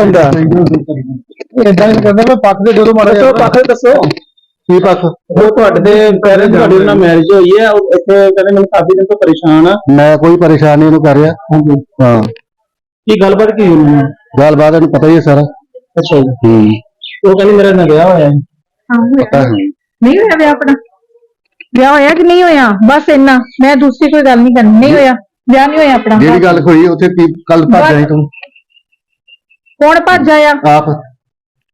ਹੁੰਦਾ ਇਦਾਂ ਨਹੀਂ ਕਰਦਾ ਮੈਂ ਪੱਖ ਦੇ ਦੋ ਮਾਰੇ ਦੱਸੋ ਪੱਖ ਦੱਸੋ। ਕੀ ਪੱਖ? ਉਹ ਤੁਹਾਡੇ ਦੇ ਪੈਰੈਂਟਸ ਤੁਹਾਡੇ ਨਾਲ ਮੈਰਿਜ ਹੋਈ ਹੈ ਉਹ ਇੱਥੇ ਕਹਿੰਦੇ ਮੈਨੂੰ ਕਾਫੀ ਦਿਨ ਤੋਂ ਪਰੇਸ਼ਾਨ ਆ। ਮੈਂ ਕੋਈ ਪਰੇਸ਼ਾਨੀ ਨਹੀਂ ਕਰ ਰਿਹਾ। ਹਾਂ। ਕੀ ਗੱਲਬਾਤ ਕੀ ਹੋਈ? ਹੈ ਗੱਲਬਾਤ ਨੂੰ ਪਤਾ ਹੀ ਹੈ ਸਾਰਾ। ਅੱਛਾ ਜੀ। ਹੂੰ। ਉਹ ਕਹਿੰਦੇ ਮੇਰਾ ਨਾਲ ਵਿਆਹ ਹੋਇਆ ਹੈ। ਹਾਂ ਹੋਇਆ। ਪਤਾ ਹੈ। ਨਹੀਂ ਹੋਇਆ ਵਿਆਹ ਆਪਣਾ? ਵਿਆਹ ਹੋਇਆ ਕਿ ਨਹੀਂ ਹੋਇਆ? ਬਸ ਇੰਨਾ। ਮੈਂ ਦੂਸਰੀ ਕੋਈ ਗੱਲ ਨਹੀਂ ਕਰਨੀ। ਨਹੀਂ ਹੋਇਆ। ਵਿਆਹ ਨਹੀਂ ਹੋਇਆ ਆਪਣਾ। ਜਿਹੜੀ ਗੱਲ ਹੋਈ ਉੱਥੇ ਕੱਲ ਭੱਜ ਜਾਈ ਤੂੰ? ਕੌਣ ਭੱਜ ਆਇਆ? ਆਪ।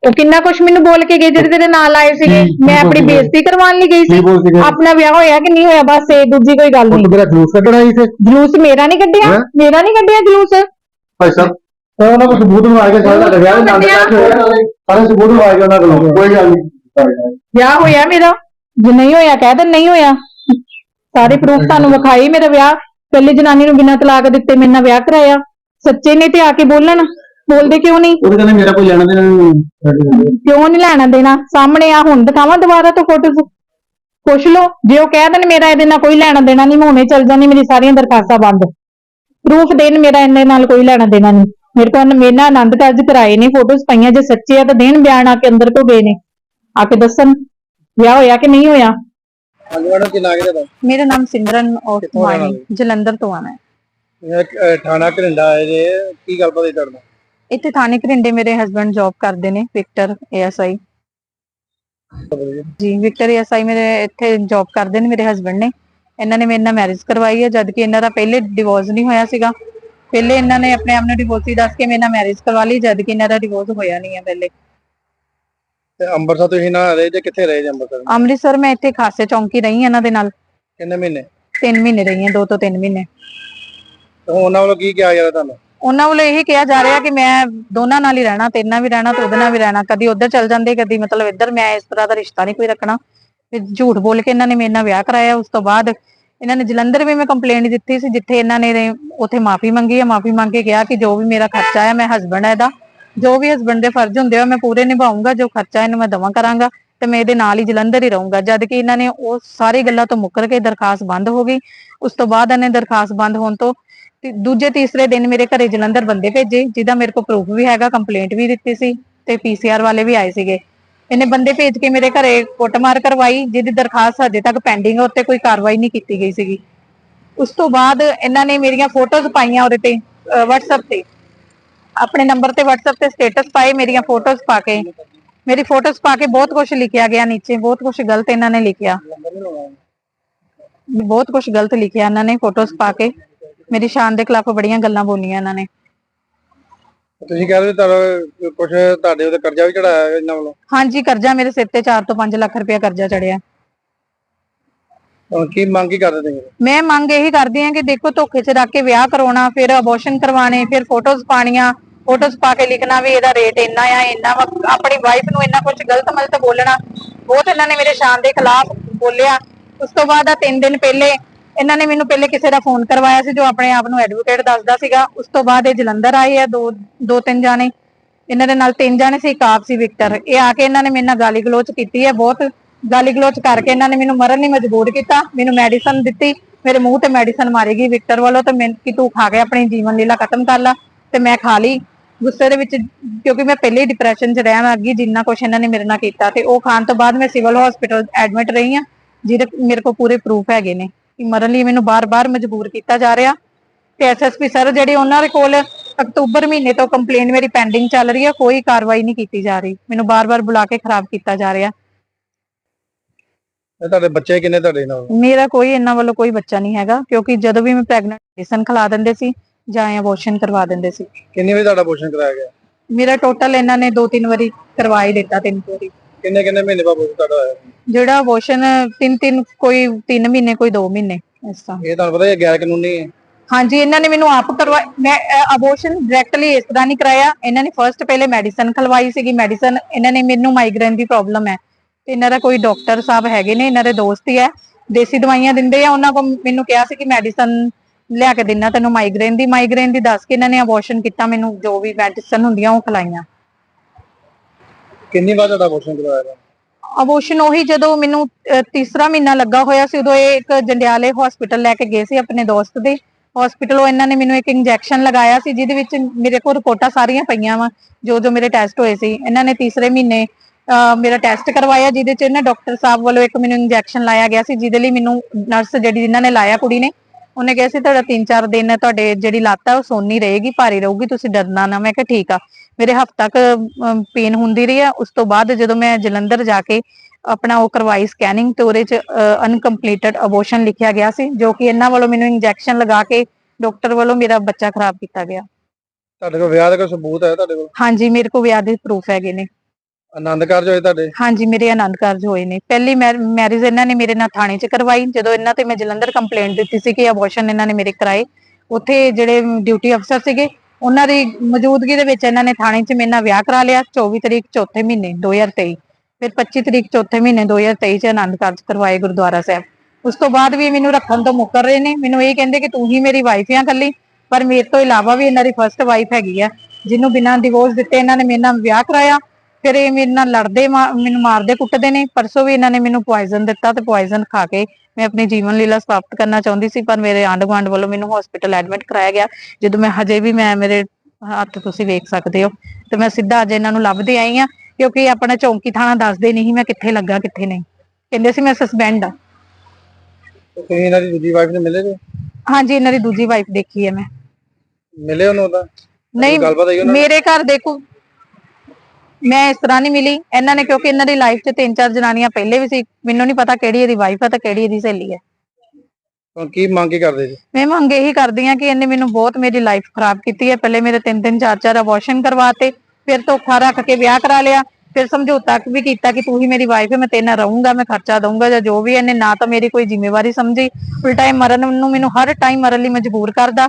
ਉਹ ਕਿੰਨਾ ਕੁਛ ਮੈਨੂੰ ਬੋਲ ਕੇ ਗਏ ਜਿਹੜੇ ਤੇਰੇ ਨਾਲ ਆਏ ਸੀਗੇ? ਕੀ- ਕੀ ਮੈਂ ਆਪਣੀ ਬੋਲ ਕੇ ਗਏ? ਬੇਇੱਜ਼ਤੀ ਕਰਵਾਉਣ ਲਈ ਗਈ ਕੀ ਸੀ ਬੋਲ ਕੇ ਗਏ? ਆਪਣਾ ਵਿਆਹ ਹੋਇਆ ਕਿ ਨਹੀਂ ਹੋਇਆ? ਬਸ ਇਹ ਦੂਜੀ ਕੋਈ ਗੱਲ ਉਹ ਨਹੀਂ। ਮੇਰਾ ਜਲੂਸ ਕੱਢਣਾ ਆਈ ਤੇ ਜਲੂਸ ਮੇਰਾ ਨਹੀਂ ਕੱਢਿਆ? ਹੈਂ? ਮੇਰਾ ਨਹੀਂ ਕੱਢਿਆ ਜਲੂਸ? ਭਾਈ ਸਾਹਿਬ ਉਹਨਾਂ ਕੋਲ ਸਬੂਤ ਨੂੰ ਆ ਕੇ ਸਾਰਾ ਤੁਹਾਡਾ ਵਿਆਹ ਨਾਲ ਸਾਰੇ ਸਬੂਤ ਨੂੰ ਆ ਕੇ ਉਹਨਾਂ ਕੋਲ। ਕੋਈ ਗੱਲ ਨਹੀਂ। ਵਿਆਹ ਹੋਇਆ ਮੇਰਾ? ਜੇ ਨਹੀਂ ਹੋਇਆ ਕਹਿ ਦੇ ਨਹੀਂ ਹੋਇਆ। ਸਾਰੇ ਪ੍ਰੂਫ ਤੁਹਾਨੂੰ ਵਿਖਾਈ ਮੇਰਾ ਵਿਆਹ। ਪਹਿਲੀ ਜਨਾਨੀ ਨੂੰ ਬਿਨਾਂ ਤਲਾਕ ਦਿੱਤੇ ਮੇਰੇ ਨਾਲ ਵਿਆਹ ਕਰਾਇਆ। ਸੱਚੇ ਨੇ ਤੇ ਆ ਕੇ ਬੋਲਣ। ਬੋਲਦੇ ਕਿਉਂ ਨਹੀਂ? ਉਹ ਕਹਿੰਦੇ ਮੇਰਾ ਕੋਈ ਲੈਣਾ ਦੇਣਾ ਨਹੀਂ। ਕਿਉਂ ਨਹੀਂ ਲੈਣਾ ਦੇਣਾ? ਸਾਹਮਣੇ ਆ ਹੁਣ ਦਿਖਾਵਾਂ ਦੁਬਾਰਾ ਤੋਂ ਫੋਟੋਜ਼ ਪੁੱਛ ਲਓ ਜੇ ਉਹ ਕਹਿ ਦੇਣ ਮੇਰਾ ਇਹਦੇ ਨਾਲ ਕੋਈ ਲੈਣਾ ਦੇਣਾ ਨਹੀਂ ਮੈਂ ਹੁਣੇ ਚੱਲ ਜਾਣੀ ਮੇਰੀ ਸਾਰੀਆਂ ਦਰਖਾਸਤਾਂ ਬੰਦ। ਪ੍ਰੂਫ ਦੇਣ ਮੇਰਾ ਇਹਦੇ ਨਾਲ ਕੋਈ ਲੈਣਾ ਦੇਣਾ ਨਹੀਂ। ਮੇਰੇ ਕੋਲ ਮੇਰੇ ਨਾਲ ਆਨੰਦ ਕਾਰਜ ਕਰਾਏ ਨੇ ਫੋਟੋਜ਼ ਪਈਆਂ ਜੇ ਸੱਚੇ ਆ ਤਾਂ ਦੇਣ ਬਿਆਨ ਆ ਕੇ ਅੰਦਰ ਤੋਂ ਗਏ ਨੇ। ਆ ਕੇ ਦੱਸਣ ਵਿਆਹ ਹੋਇਆ ਕਿ ਨਹੀਂ ਹੋਇਆ? ਹਾਂਜੀ ਮੈਡਮ ਕੀ ਨਾਮ ਹੈ ਮੇਰਾ ਨਾਮ ਸਿਮਰਨ ਔਰ ਕਿੱਥੋਂ ਰਹਿਣ ਵਾਲੇ? ਜਲੰਧਰ ਤੋਂ ਆਣਾ ਹੈ। ਤੁਹਾਡਾ ਥਾਣਾ ਘਰਿੰਡਾ ਆਏ ਜੇ ਕੀ ਗੱਲਬਾਤ ਹੈ ਤੁਹਾਡਾ ਇੱਥੇ ਥਾਣੇ ਘਰਿੰਡੇ ਮੇਰੇ ਹਸਬੰਡ ਜੌਬ ਕਰਦੇ ਨੇ Victor ASI ji Victor ASI ਮੇਰੇ ਇੱਥੇ ਜੌਬ ਕਰਦੇ ਨੇ ਮੇਰੇ ਹਸਬੰਡ ਨੇ। ਇਹਨਾਂ ਨੇ ਮੇਰੇ ਨਾਲ ਮੈਰਿਜ ਕਰਵਾਈ ਹੈ ਜਦ ਕਿ ਇਹਨਾਂ ਦਾ ਪਹਿਲੇ ਡਿਵੋਰਸ ਨਹੀਂ ਹੋਇਆ ਸੀਗਾ। ਪਹਿਲੇ ਇਹਨਾਂ ਨੇ ਆਪਣੇ ਆਪ ਨੂੰ ਡਿਵੋਰਸੀ ਦੱਸ ਕੇ ਮੇਰੇ ਨਾਲ ਮੈਰਿਜ ਕਰਵਾ ਲਈ ਜਦ ਕਿ ਇਹਨਾਂ ਦਾ ਡਿਵੋਰਸ ਹੋਇਆ ਨਹੀਂ ਹੈ ਪਹਿਲੇ। ਤੇ ਅੰਮ੍ਰਿਤਸਰ ਤੁਸੀਂ ਨਾ ਰਹੇ ਜੇ ਕਿੱਥੇ ਰਹੇ ਜੇ ਅੰਮ੍ਰਿਤਸਰ? ਅੰਮ੍ਰਿਤਸਰ ਮੈਂ ਇੱਥੇ ਖਾਸੇ ਚੌਂਕੀ ਰਹੀ ਇਹਨਾਂ ਦੇ ਨਾਲ। ਕਿੰਨੇ ਮਹੀਨੇ? 3 ਮਹੀਨੇ ਰਹੀ ਹਾਂ 2 ਤੋਂ 3 ਮਹੀਨੇ। ਤੇ ਹੁਣ ਉਹਨਾਂ ਵੱਲੋਂ ਕੀ ਕਿਹਾ ਗਿਆ ਤੁਹਾਨੂੰ? ਉਹਨਾਂ ਵੱਲੋਂ ਇਹ ਕਿਹਾ ਜਾ ਰਿਹਾ ਕਿ ਮੈਂ ਦੋਨਾਂ ਨਾਲ ਹੀ ਰਹਿਣਾ, ਤੇਰੇ ਨਾਲ ਵੀ ਰਹਿਣਾ, ਤੇ ਉਹਦੇ ਨਾਲ ਵੀ ਰਹਿਣਾ। ਕਦੀ ਉੱਧਰ ਚੱਲ ਜਾਂਦੇ, ਕਦੀ ਮਤਲਬ ਇੱਧਰ ਮੈਂ ਇਸ ਤਰ੍ਹਾਂ ਦਾ ਰਿਸ਼ਤਾ ਨਹੀਂ ਕੋਈ ਰੱਖਣਾ। ਫਿਰ ਝੂਠ ਬੋਲ ਕੇ ਇਹਨਾਂ ਨੇ ਮੇਰੇ ਨਾਲ ਵਿਆਹ ਕਰਾਇਆ ਉਸ ਤੋਂ ਬਾਅਦ। ਇਹਨਾਂ ਨੇ ਜਲੰਧਰ ਵੀ ਮੈਂ ਕੰਪਲੇਂਟ ਦਿੱਤੀ ਸੀ, ਜਿੱਥੇ ਇਹਨਾਂ ਨੇ ਉੱਥੇ ਮਾਫੀ ਮੰਗੀ ਹੈ ਮਾਫੀ ਮੰਗ ਕੇ ਕਿਹਾ ਕਿ ਜੋ ਵੀ ਮੇਰਾ ਖਰਚਾ ਹੈ ਮੈਂ ਹਸਬੰਡ ਹੈ ਇਹਦਾ। ਜੋ ਵੀ ਹਸਬੰਡ ਦੇ ਫਰਜ਼ ਹੁੰਦੇ ਆ, ਮੈਂ ਪੂਰੇ ਨਿਭਾਉਂਗਾ ਜੋ ਖਰਚਾ ਇਹਨੂੰ ਮੈਂ ਦਵਾਂ ਕਰਾਂਗਾ ਤੇ ਮੈਂ ਇਹਦੇ ਨਾਲ ਹੀ ਜਲੰਧਰ ਹੀ ਰਹੂੰਗਾ। ਜਦ ਕਿ ਇਹਨਾਂ ਨੇ ਉਹ ਸਾਰੀ ਗੱਲਾਂ ਤੋਂ ਮੁੱਕਰ ਕੇ ਦਰਖਾਸਤ ਬੰਦ ਹੋ ਗਈ। ਉਸ ਤੋਂ ਬਾਅਦ ਇਹਨੇ ਦਰਖਾਸਤ ਬੰਦ ਹੋਣ ਤੋਂ ਤੇ ਦੂਜੇ ਤੀਸਰੇ ਦਿਨ ਮੇਰੇ ਘਰੇ ਜਲੰਧਰ ਬੰਦੇ ਭੇਜੇ, ਜਿਹਦਾ ਮੇਰੇ ਕੋਲ ਪ੍ਰੂਫ ਵੀ ਹੈਗਾ ਕੰਪਲੇਂਟ ਵੀ ਦਿੱਤੀ ਸੀ ਤੇ ਪੀਸੀਆਰ ਵਾਲੇ ਵੀ ਆਏ ਸੀਗੇ। ਇਹਨੇ ਬੰਦੇ ਭੇਜ ਕੇ ਮੇਰੇ ਘਰੇ ਕੁੱਟਮਾਰ ਕਰਵਾਈ, ਜਿਹਦੀ ਦਰਖਾਸਤ ਹਜੇ ਤੱਕ ਪੈਂਡਿੰਗ ਹੈ ਉੱਤੇ ਕੋਈ ਕਾਰਵਾਈ ਨਹੀਂ ਕੀਤੀ ਗਈ ਸੀਗੀ। ਉਸ ਤੋਂ ਬਾਅਦ ਇਹਨਾਂ ਨੇ ਮੇਰੀਆਂ ਫੋਟੋਜ਼ ਪਾਈਆਂ ਉਹਦੇ ਤੇ WhatsApp ਤੇ। ਆਪਣੇ ਨੰਬਰ ਤੇ WhatsApp ਤੇ ਸਟੇਟਸ ਪਾਏ ਮੇਰੀਆਂ ਫੋਟੋਜ਼ ਪਾ ਕੇ। ਮੇਰੀ ਫੋਟੋਜ਼ ਪਾ ਕੇ ਬਹੁਤ ਕੁਝ ਲਿਖਿਆ ਗਿਆ ਨੀਚੇ, ਬਹੁਤ ਕੁਝ ਗਲਤ ਇਹਨਾਂ ਨੇ ਲਿਖਿਆ। ਬਹੁਤ ਕੁਝ ਗਲਤ ਲਿਖਿਆ ਇਹਨਾਂ ਨੇ ਫੋਟੋਜ਼ ਪਾ ਕੇ। ਮੇਰੀ ਸ਼ਾਨ ਦੇ ਖਿਲਾਫ ਬੜੀਆਂ ਗੱਲਾਂ ਬੋਲੀਆਂ ਇਹਨਾਂ ਨੇ। ਤੁਸੀਂ ਕਹਿ ਰਹੇ ਤੁਹਾਡਾ ਕੁਝ ਤੁਹਾਡੇ ਉੱਤੇ ਕਰਜ਼ਾ ਵੀ ਚੜਾਇਆ ਹੈ ਇਹਨਾਂ ਵੱਲੋਂ? ਹਾਂਜੀ ਕਰਜ਼ਾ ਮੇਰੇ ਸਿਰ ਤੇ 4 ਤੋਂ 5 ਲੱਖ ਰੁਪਇਆ ਕਰਜ਼ਾ ਚੜਿਆ ਹੁਣ ਕੀ ਮੰਗ ਕੀ ਕਰਦੇ ਤੁਸੀਂ? ਮੈਂ ਮੰਗ ਇਹੀ ਕਰਦੀ ਹਾਂ ਕਿ ਦੇਖੋ ਧੋਖੇ 'ਚ ਰੱਖ ਕੇ ਵਿਆਹ ਕਰਾਉਣਾ ਫਿਰ ਅਬੋਰਸ਼ਨ ਕਰਵਾਣੇ ਫਿਰ ਫੋਟੋਜ਼ ਪਾਣੀਆਂ ਫੋਟੋਜ਼ ਪਾ ਕੇ ਲਿਖਣਾ ਵੀ ਇਹਦਾ ਰੇਟ ਇੰਨਾ ਆ ਇੰਨਾ ਆਪਣੀ ਵਾਈਫ ਨੂੰ ਇੰਨਾ ਕੁਝ ਗਲਤ ਮਲਤ ਬੋਲਣਾ। ਬਹੁਤ ਇਹਨਾਂ ਨੇ ਮੇਰੇ ਸ਼ਾਨ ਦੇ ਖਿਲਾਫ ਬੋਲਿਆ। ਉਸ ਤੋਂ ਬਾਅਦ ਆ ਤਿੰਨ ਦਿਨ ਪਹਿਲੇ ਇਹਨਾਂ ਨੇ ਮੈਨੂੰ ਪਹਿਲੇ ਕਿਸੇ ਦਾ ਫੋਨ ਕਰਵਾਇਆ ਸੀ ਜੋ ਆਪਣੇ ਆਪ ਨੂੰ ਐਡਵੋਕੇਟ ਦੱਸਦਾ ਸੀਗਾ। ਉਸ ਤੋਂ ਬਾਅਦ ਇਹ ਜਲੰਧਰ ਆਏ ਆ, ਦੋ ਦੋ, ਤਿੰਨ ਜਾਣੇ। ਇਹਨਾਂ ਦੇ ਨਾਲ ਤਿੰਨ ਜਾਣੇ ਸੀ, ਇੱਕ ਸੀ, ਵਿਕਟਰ। ਇਹ ਆ ਕੇ ਇਹਨਾਂ ਨੇ ਮੇਰੇ ਨਾਲ ਗਾਲੀ ਗਲੋਚ ਕੀਤੀ ਹੈ ਬਹੁਤ। ਗਾਲੀ ਗਲੋਚ ਕਰਕੇ ਇਹਨਾਂ ਨੇ ਮੈਨੂੰ ਮਰਨ ਲਈ ਮਜਬੂਰ ਕੀਤਾ। ਮੈਨੂੰ ਮੈਡੀਸਨ ਦਿੱਤੀ। ਮੇਰੇ ਮੂੰਹ ਤੇ ਮੈਡੀਸਨ ਮਾਰੀ ਗਈ ਵਿਕਟਰ ਵੱਲੋਂ ਤੇ ਮੈਂ ਕਿ ਤੂੰ ਖਾ ਕੇ ਆਪਣੀ ਜੀਵਨ ਲੀਲਾ ਖਤਮ ਕਰ ਲਾ ਤੇ ਮੈਂ ਖਾ ਲਈ। ਗੁੱਸੇ ਦੇ ਵਿੱਚ ਕਿਉਂਕਿ ਮੈਂ ਪਹਿਲੇ ਹੀ ਡਿਪਰੈਸ਼ਨ 'ਚ ਰਹਿਣ ਮੈਂ ਅੱਗੇ ਜਿੰਨਾ ਕੁਛ ਇਹਨਾਂ ਨੇ ਮੇਰੇ ਨਾਲ ਕੀਤਾ ਤੇ ਉਹ ਖਾਣ ਤੋਂ ਬਾਅਦ ਮੈਂ ਸਿਵਲ ਹਸਪੀਟਲ ਐਡਮਿਟ ਰਹੀ ਹਾਂ, ਜਿਹਦੇ ਮੇਰੇ ਕੋਲ ਪੂਰੇ ਪ੍ਰੂਫ ਹੈਗੇ ਨੇ। ਕਿ ਮਰਨ ਲਈ ਮੈਨੂੰ ਬਾਰ-ਬਾਰ ਮਜਬੂਰ ਕੀਤਾ ਜਾ ਰਿਹਾ। ਤੇ ਐਸਐਸਪੀ ਸਰ ਜਿਹੜੇ ਉਹਨਾਂ ਦੇ ਕੋਲ ਅਕਤੂਬਰ ਮਹੀਨੇ ਤੋਂ ਕੰਪਲੇਂਟ ਮੇਰੀ ਪੈਂਡਿੰਗ ਚੱਲ ਰਹੀ ਹੈ ਕੋਈ ਕਾਰਵਾਈ ਨਹੀਂ ਕੀਤੀ ਜਾ ਰਹੀ। ਮੈਨੂੰ ਬਾਰ-ਬਾਰ ਬੁਲਾ ਕੇ ਖਰਾਬ ਕੀਤਾ ਜਾ ਰਿਹਾ। ਇਹ ਤੁਹਾਡੇ ਬੱਚੇ ਕਿੰਨੇ ਤੁਹਾਡੇ ਨਾਲ? ਮੇਰਾ ਕੋਈ ਇਹਨਾਂ ਵੱਲੋਂ ਕੋਈ ਬੱਚਾ ਨਹੀਂ ਹੈਗਾ ਕਿਉਂਕਿ ਜਦੋਂ ਵੀ ਮੈਂ ਪ੍ਰੈਗਨੈਂਟ ਮੈਡੀਸਨ ਖਿਲਾ ਦਿੰਦੇ ਸੀ ਜਾਂ ਅਬੋਰਸ਼ਨ ਕਰਵਾ ਦਿੰਦੇ ਸੀ। ਕਿੰਨੀ ਵਾਰੀ ਤੁਹਾਡਾ ਪੋਸ਼ਣ ਕਰਾਇਆ ਗਿਆ? ਮੇਰਾ ਟੋਟਲ ਇਹਨਾਂ ਨੇ ਦੋ ਤਿੰਨ ਵਾਰੀ ਕਰਵਾ ਹੀ ਦਿੱਤਾ ਤਿੰਨ ਵਾਰੀ। ਕਿੰਨੇ ਕਿੰਨੇ ਮਹੀਨੇ ਬਾਅਦ ਪੋਸ਼ਣ ਤੁਹਾਡਾ ਹੋਇਆ ਜਿਹੜਾ ਅਬੋਰਸ਼ਨ ਤਿੰਨ ਤਿੰਨ ਕੋਈ 3 ਮਹੀਨੇ ਕੋਈ 2 ਮਹੀਨੇ ਇਸ ਤਰ੍ਹਾਂ। ਇਹ ਤੁਹਾਨੂੰ ਪਤਾ ਇਹ ਗੈਰ ਕਾਨੂੰਨੀ ਹੈ? ਹਾਂਜੀ ਇਹਨਾਂ ਨੇ ਮੈਨੂੰ ਆਪ ਕਰਵਾ ਮੈਂ ਅਬੋਰਸ਼ਨ ਡਾਇਰੈਕਟਲੀ ਇਸ ਤਰ੍ਹਾਂ ਨਹੀਂ ਕਰਾਇਆ। ਇਹਨਾਂ ਨੇ ਫਰਸਟ ਪਹਿਲੇ ਮੈਡੀਸਨ ਖਲਵਾਈ ਸੀਗੀ। ਮੈਡੀਸਨ ਇਹਨਾਂ ਨੇ ਮੈਨੂੰ ਮਾਈਗ੍ਰੇਨ ਦੀ ਪ੍ਰੋਬਲਮ ਹੈ। ਤੇ ਇਹਨਾਂ ਦਾ ਕੋਈ ਡਾਕਟਰ ਸਾਹਿਬ ਹੈਗੇ ਨੇ ਇਹਨਾਂ ਦੇ ਦੋਸਤ ਹੀ ਹੈ। ਦੇਸੀ ਦਵਾਈਆਂ ਦਿੰਦੇ ਆ। ਉਹਨਾਂ ਕੋਲ ਮੈਨੂੰ ਕਿਹਾ ਸੀ ਕਿ ਮੈਡੀਸਨ ਲਿਆ ਕੇ ਦੇਣਾ ਤੈਨੂੰ। ਮਾਈਗ੍ਰੇਨ ਦੀ ਮਾਈਗ੍ਰੇਨ ਦੀ ਦੱਸ ਕੇ ਇਹਨਾਂ ਨੇ ਅਬੋਰਸ਼ਨ ਕੀਤਾ। ਮੈਨੂੰ ਜੋ ਵੀ ਮੈਡੀਸਨ ਹੁੰਦੀਆਂ ਉਹ ਖਲਾਈਆਂ। ਕਿੰਨੀ ਵਾਰ ਤੁਹਾਡਾ ਪੋਸ਼ਣ ਕਰਵਾਇਆ ਗਿਆ? ਅਬੋਰਸ਼ਨ ਉਹੀ ਜਦੋਂ ਮੈਨੂੰ ਅਹ, ਤੀਸਰਾ ਮਹੀਨਾ ਲੱਗਾ ਹੋਇਆ ਸੀ ਉਦੋਂ ਇਹ ਇੱਕ ਜੰਡਿਆਲੇ ਹਸਪੀਟਲ ਲੈ ਕੇ ਗਏ ਸੀ ਆਪਣੇ ਦੋਸਤ ਦੇ। ਹਸਪੀਟਲੋਂ ਇਹਨਾਂ ਨੇ ਮੈਨੂੰ ਇੱਕ ਇੰਜੈਕਸ਼ਨ ਲਗਾਇਆ ਸੀ ਜਿਹਦੇ ਵਿੱਚ ਮੇਰੇ ਕੋਲ ਰਿਪੋਰਟਾਂ ਸਾਰੀਆਂ ਪਈਆਂ ਵਾ ਜੋ ਜੋ ਮੇਰੇ ਟੈਸਟ ਹੋਏ ਸੀ। ਇਹਨਾਂ ਨੇ ਤੀਸਰੇ ਮਹੀਨੇ ਅਹ, ਮੇਰਾ ਟੈਸਟ ਕਰਵਾਇਆ ਜਿਹਦੇ ਚ ਇਹਨਾਂ ਡਾਕਟਰ ਸਾਹਿਬ ਵੱਲੋਂ ਇੱਕ ਮੈਨੂੰ ਇੰਜੈਕਸ਼ਨ ਲਾਇਆ ਗਿਆ ਸੀ ਜਿਹਦੇ ਲਈ ਮੈਨੂੰ ਨਰਸ ਜਿਹੜੀ ਜਿਨ੍ਹਾਂ ਨੇ ਲਾਇਆ ਕੁੜੀ ਨੇ ਉਹਨੇ ਕਿਹਾ ਸੀ ਤੁਹਾਡਾ 3-4 ਦਿਨ ਤੁਹਾਡੇ ਜਿਹੜੀ ਲੱਤ ਆ ਉਹ ਸੋਨੀ ਰਹੇਗੀ ਭਾਰੀ ਰਹੂਗੀ ਤੁਸੀਂ ਡਰਨਾ ਨਾ। ਮੈਂ ਕਿਹਾ ਠੀਕ ਆ ਮੇਰੇ ਹਫ਼ਤਾ ਤੱਕ ਪੇਨ ਹੁੰਦੀ ਰਹੀ ਆ। ਉਸ ਤੋਂ ਬਾਅਦ ਜਦੋਂ ਮੈਂ ਜਲੰਧਰ ਜਾ ਕੇ ਆਪਣਾ ਉਹ ਕਰਵਾਈ ਸਕੈਨਿੰਗ ਤੇ ਉਹਦੇ ਚ ਅਨਕੰਪਲੀਟਡ ਅਬੋਰਸ਼ਨ ਲਿਖਿਆ ਗਿਆ ਸੀ ਜੋ ਕਿ ਇਹਨਾਂ ਵੱਲੋਂ ਮੈਨੂੰ ਇੰਜੈਕਸ਼ਨ ਲਗਾ ਕੇ ਡਾਕਟਰ ਵੱਲੋਂ ਮੇਰਾ ਬੱਚਾ ਖਰਾਬ ਕੀਤਾ ਗਿਆ। ਤੁਹਾਡੇ ਕੋਲ ਵਿਆਹ ਦਾ ਕੋਈ ਸਬੂਤ ਹੈ ਤੁਹਾਡੇ ਕੋਲ? ਹਾਂਜੀ ਮੇਰੇ ਕੋਲ ਵਿਆਹ ਦੇ ਪ੍ਰੂਫ ਹੈਗੇ ਨੇ। ਆਨੰਦ ਕਾਰਜ ਹੋਏ ਤੁਹਾਡੇ? ਹਾਂਜੀ, ਮੇਰੇ ਆਨੰਦ ਕਾਰਜ ਹੋਏ ਨੇ। ਪਹਿਲੀ ਮੈਰਿਜ ਇਹਨਾਂ ਨੇ ਮੇਰੇ ਨਾਲ ਥਾਣੇ 'ਚ ਕਰਵਾਈ। ਜਦੋਂ ਇਹਨਾਂ ਤੇ ਮੈਂ ਜਲੰਧਰ ਕੰਪਲੇਂਟ ਦਿੱਤੀ ਸੀ ਕਿ ਅਬੋਰਸ਼ਨ ਇਹਨਾਂ ਨੇ ਮੇਰੇ ਕਰਾਏ, ਉੱਥੇ ਜਿਹੜੇ ਡਿਊਟੀ ਅਫਸਰ ਸੀਗੇ, ਉਹਨਾਂ ਦੀ ਮੌਜੂਦਗੀ ਦੇ ਵਿੱਚ ਇਹਨਾਂ ਨੇ ਥਾਣੇ 'ਚ ਮੇਰੇ ਨਾਲ ਵਿਆਹ ਕਰਾ ਲਿਆ 24 ਤਰੀਕ ਚੌਥੇ ਮਹੀਨੇ 2023 ਫਿਰ 25 ਤਰੀਕ ਚੌਥੇ ਮਹੀਨੇ 2023 'ਚ ਆਨੰਦ ਕਾਰਜ ਕਰਵਾਏ ਗੁਰਦੁਆਰਾ ਸਾਹਿਬ। ਉਸ ਤੋਂ ਬਾਅਦ ਵੀ ਮੈਨੂੰ ਰੱਖਣ ਤੋਂ ਮੁੱਕਰ ਰਹੇ ਨੇ। ਮੈਨੂੰ ਇਹ ਕਹਿੰਦੇ ਕਿ ਤੂੰ ਹੀ ਮੇਰੀ ਵਾਈਫ ਆ ਕੱਲੀ ਪਰ ਮੇਰੇ ਤੋਂ ਇਲਾਵਾ ਵੀ ਇਹਨਾਂ ਦੀ ਫਰਸਟ ਵਾਈਫ ਹੈਗੀ ਆ, ਜਿਹਨੂੰ ਬਿਨਾਂ ਡਿਵੋਰਸ ਦਿੱਤੇ ਇਹਨਾਂ ਨੇ ਮੇਰੇ ਨਾਲ ਵਿਆਹ ਕਰਾਇਆ। ਫਿਰ ਇਹ ਮੇਰੇ ਨਾਲ ਲੜਦੇ ਮੈਨੂੰ ਮਾਰਦੇ ਕੁੱਟਦੇ ਨੇ। ਪਰਸੋਂ ਵੀ ਇਹਨਾਂ ਨੇ ਮੈਨੂੰ ਪੋਇਜ਼ਨ ਦਿੱਤਾ ਤੇ ਪੋਇਜ਼ਨ ਖਾ ਕੇ ਮੈਂ ਆਪਣੀ ਜੀਵਨ ਲੀਲਾ ਸਮਾਪਤ ਕਰਨਾ ਚਾਹੁੰਦੀ ਸੀ ਪਰ ਮੇਰੇ ਆਂਢ ਗੁਆਂਢ ਵੱਲੋਂ ਮੈਨੂੰ ਹਸਪੀਟਲ ਐਡਮਿਟ ਕਰਾਇਆ ਗਿਆ। ਜਦੋਂ ਮੈਂ ਹਜੇ ਵੀ ਮੈਂ ਮੇਰੇ ਹੱਥ ਤੁਸੀਂ ਵੇਖ ਸਕਦੇ ਹੋ। ਤੇ ਮੈਂ ਸਿੱਧਾ ਅੱਜ ਇਹਨਾਂ ਨੂੰ ਲੱਭਦੇ ਆਈ ਆ ਕਿਉਂਕਿ ਆਪਣਾ ਚੌਂਕੀ ਥਾਣਾ ਦੱਸਦੇ ਨਹੀਂ ਮੈਂ ਕਿੱਥੇ ਲੱਗਾ ਕਿੱਥੇ ਨਹੀਂ। ਕਹਿੰਦੇ ਸੀ ਮੈਂ ਸਸਪੈਂਡ ਆ ਤੇ ਤੁਸੀਂ ਇਹਨਾਂ ਦੀ ਦੂਜੀ ਵਾਈਫ ਨੂੰ ਮਿਲੇ ਜੀ? ਹਾਂਜੀ ਇਹਨਾਂ ਦੀ ਦੂਜੀ ਵਾਈਫ ਦੇਖੀ ਹੈ ਮੈਂ। ਮਿਲੇ ਉਹਨੂੰ ਉਹਦਾ? ਨਹੀਂ ਮੇਰੇ ਘਰ ਦੇਖੋ ਮੈਂ ਇਸ ਤਰ੍ਹਾਂ ਨਹੀਂ ਮਿਲੀ। ਇਹਨਾਂ ਨੇ ਕਿਉਂਕਿ ਇਹਨਾਂ ਦੀ ਲਾਈਫ 'ਚ ਤਿੰਨ ਚਾਰ ਜਨਾਨੀਆਂ ਪਹਿਲੇ ਵੀ ਸੀ। ਮੈਨੂੰ ਨਹੀਂ ਪਤਾ ਕਿਹੜੀ ਇਹਦੀ ਵਾਈਫ ਆ ਤੇ ਕਿਹੜੀ ਇਹਦੀ ਸਹੇਲੀ ਹੈ ਹੁਣ ਕੀ ਮੰਗ ਕੀ ਕਰਦੇ ਜੀ? ਮੈਂ ਮੰਗ ਇਹੀ ਕਰਦੀ ਆ ਕਿ ਇਹਨੇ ਮੈਨੂੰ ਬਹੁਤ ਮੇਰੀ ਲਾਈਫ ਖਰਾਬ ਕੀਤੀ ਹੈ। ਪਹਿਲੇ ਮੇਰੇ ਤਿੰਨ ਤਿੰਨ ਚਾਰ ਚਾਰ ਅਬੋਰਸ਼ਨ ਕਰਵਾਤੇ ਫਿਰ ਧੋਖਾ ਰੱਖ ਕੇ ਵਿਆਹ ਕਰਾ ਲਿਆ ਫਿਰ ਸਮਝੌਤਾ ਵੀ ਕੀਤਾ ਕਿ ਤੂੰ ਹੀ ਮੇਰੀ ਵਾਈਫ ਹੈ ਮੈਂ ਤੇਰੇ ਨਾਲ ਰਹੂੰਗਾ ਮੈਂ ਖਰਚਾ ਦਊਂਗਾ ਜਾਂ ਜੋ ਵੀ ਇਹਨੇ ਨਾ ਤਾਂ ਮੇਰੀ ਕੋਈ ਜ਼ਿੰਮੇਵਾਰੀ ਸਮਝੀ। ਉਲਟਾ ਇਹ ਮਰਨ ਨੂੰ ਮੈਨੂੰ ਹਰ ਟਾਈਮ ਮਰਨ ਲਈ ਮਜਬੂਰ ਕਰਦਾ।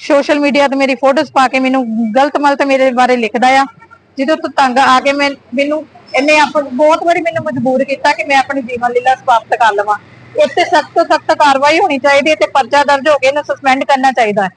ਸੋਸ਼ਲ ਮੀਡੀਆ ਤੇ ਮੇਰੀ ਫੋਟੋਜ਼ ਪਾ ਕੇ ਮੈਨੂੰ ਗਲਤ ਮਲਤ ਮੇਰੇ ਬਾਰੇ ਲਿਖਦਾ ਆ। ਜਿਹਦੇ ਤੋਂ ਤੰਗ ਆ ਕੇ ਮੈਂ, ਮੈਨੂੰ ਇਹਨੇ ਆਪ ਬਹੁਤ ਵਾਰੀ ਮੈਨੂੰ ਮਜਬੂਰ ਕੀਤਾ ਕਿ ਮੈਂ ਆਪਣੀ ਜੀਵਨ ਲੀਲਾ ਸਮਾਪਤ ਕਰ ਲਵਾਂ। ਉੱਤੇ ਸਖਤ ਤੋਂ ਸਖਤ ਕਾਰਵਾਈ ਹੋਣੀ ਚਾਹੀਦੀ ਹੈ ਤੇ ਪਰਚਾ ਦਰਜ ਹੋ ਕੇ ਇਹਨੂੰ ਸਸਪੈਂਡ ਕਰਨਾ ਚਾਹੀਦਾ ਹੈ।